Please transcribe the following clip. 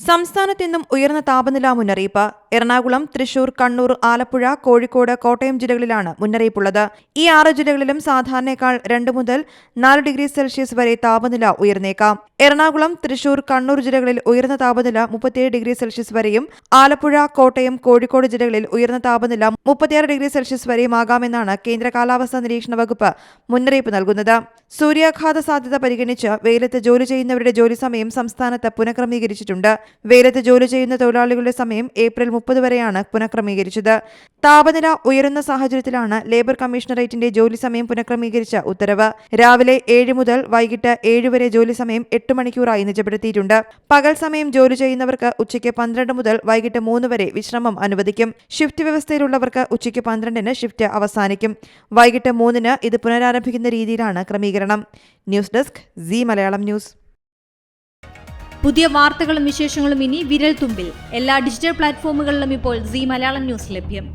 സംസ്ഥാനത്തെന്നും ഉയർന്ന താപനില മുന്നറിയിപ്പ്. എറണാകുളം തൃശൂർ കണ്ണൂർ ആലപ്പുഴ കോഴിക്കോട് കോട്ടയം ജില്ലകളിലാണ് മുന്നറിയിപ്പുള്ളത്. ഈ ആറ് ജില്ലകളിലും സാധാരണയേക്കാൾ രണ്ട് മുതൽ നാല് ഡിഗ്രി സെൽഷ്യസ് വരെ താപനില ഉയർന്നേക്കാം. എറണാകുളം തൃശൂർ കണ്ണൂർ ജില്ലകളിൽ ഉയർന്ന താപനില മുപ്പത്തിയേഴ് ഡിഗ്രി സെൽഷ്യസ് വരെയും ആലപ്പുഴ കോട്ടയം കോഴിക്കോട് ജില്ലകളിൽ ഉയർന്ന താപനില മുപ്പത്തിയാറ് ഡിഗ്രി സെൽഷ്യസ് വരെയും ആകാമെന്നാണ് കേന്ദ്ര കാലാവസ്ഥാ നിരീക്ഷണ വകുപ്പ് മുന്നറിയിപ്പ് നൽകുന്നത്. സൂര്യാഘാത സാധ്യത പരിഗണിച്ച് വെയിലത്ത് ജോലി ചെയ്യുന്നവരുടെ ജോലി സമയം സംസ്ഥാനത്ത് പുനഃക്രമീകരിച്ചിട്ടുണ്ട്. വെയിലത്ത് ജോലി ചെയ്യുന്ന തൊഴിലാളികളുടെ സമയം ഏപ്രിൽ മുപ്പത് വരെയാണ് പുനഃക്രമീകരിച്ചത്. താപനില ഉയരുന്ന സാഹചര്യത്തിലാണ് ലേബർ കമ്മീഷണറേറ്റിന്റെ ജോലി സമയം പുനഃക്രമീകരിച്ച ഉത്തരവ്. രാവിലെ ഏഴ് മുതൽ വൈകിട്ട് ഏഴ് വരെ ജോലി സമയം എട്ട് മണിക്കൂറായി നിജപ്പെടുത്തിയിട്ടുണ്ട്. പകൽ സമയം ജോലി ചെയ്യുന്നവർക്ക് ഉച്ചയ്ക്ക് പന്ത്രണ്ട് മുതൽ വൈകിട്ട് മൂന്ന് വരെ വിശ്രമം അനുവദിക്കും. ഷിഫ്റ്റ് വ്യവസ്ഥയിലുള്ളവർക്ക് ഉച്ചയ്ക്ക് പന്ത്രണ്ടിന് ഷിഫ്റ്റ് അവസാനിക്കും. വൈകിട്ട് മൂന്നിന് ഇത് പുനരാരംഭിക്കുന്ന രീതിയിലാണ് ക്രമീകരണം. News desk Zee Malayalam news. പുതിയ വാർത്തകളും വിശേഷങ്ങളും ഇനി വിരൽ തുമ്പിൽ എല്ലാ ഡിജിറ്റൽ പ്ലാറ്റ്ഫോമുകളിലും ഇപ്പോൾ സി മലയാളം ന്യൂസ് ലഭ്യം.